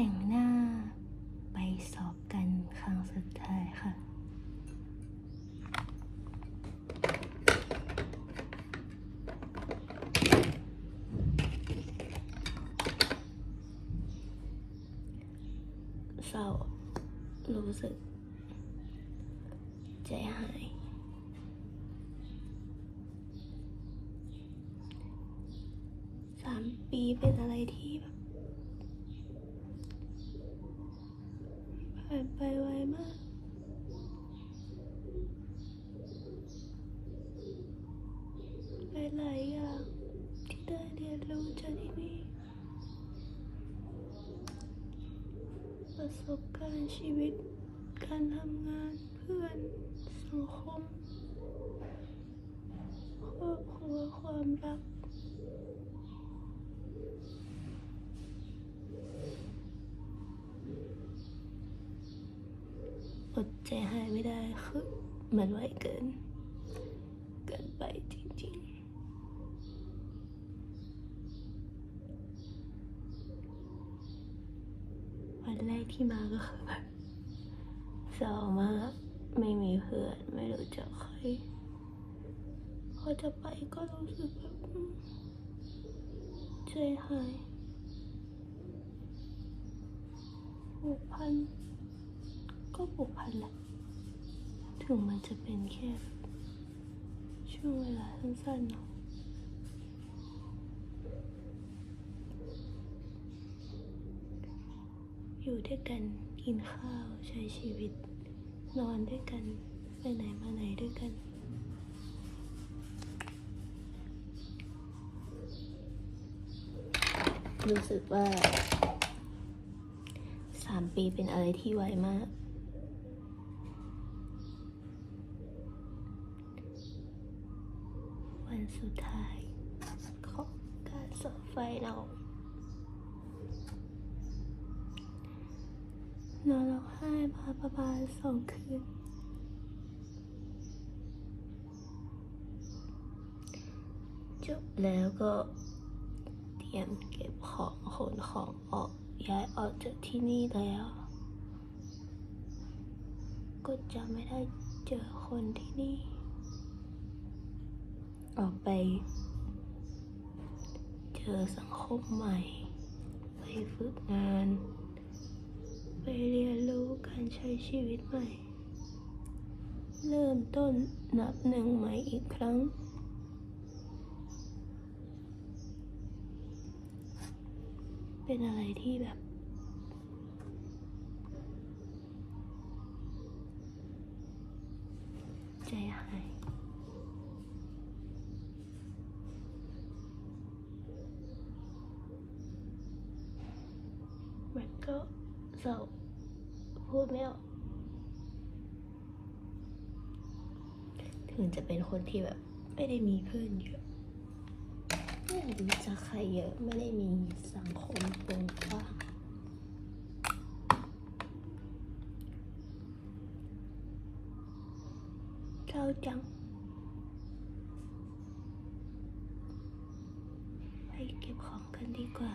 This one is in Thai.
แต่งหน้าไปสอบกันครั้งสุดท้ายค่ะเศร้ารู้สึก ใจหาย สามปีเป็นอะไรที่แบบ ผ่านไปไวมาก หลายๆอย่างที่ได้เรียนรู้จากที่นี่ ประสบการณ์ชีวิต การทำงาน เพื่อน สังคม ครอบครัว ความรัก อดใจหายไม่ได้คือมันไวเกิน เกินไปจริงๆวันแรกที่มาก็คือแบบเศร้ามากไม่มีเพื่อนไม่รู้จักใครพอจะไปก็รู้สึกแบบใจหายผูกพัน ก็ผูกพันแหละถึงมันจะเป็นแค่ ช่วงเวลาสั้นๆเนาะอยู่ด้วยกันกินข้าวใช้ชีวิต นอนด้วยกันไปไหนมาไหนด้วยกันรู้สึกว่าสามปีเป็นอะไรที่ไวมาก วันสุดท้ายของการสอบไฟเรานอนร้องไห้มาประมาณสองคืน จบแล้วก็เตรียมเก็บของขนของออกย้ายออกจากที่นี่แล้ว ก็จะไม่ได้เจอคนที่นี่ ออกไป เจอสังคมใหม่ ไปฝึกงาน ไปเรียนรู้การใช้ชีวิตใหม่ เริ่มต้นนับหนึ่งใหม่อีกครั้ง เป็นอะไรที่แบบใจหาย ก็เศร้าพูดไม่ออกถึงจะเป็นคนที่แบบ ไม่ได้มีเพื่อนเยอะไม่รู้จักใครเยอะไม่ได้มีสังคมวงกว้างเศร้าจังไปเก็บของกันดีกว่า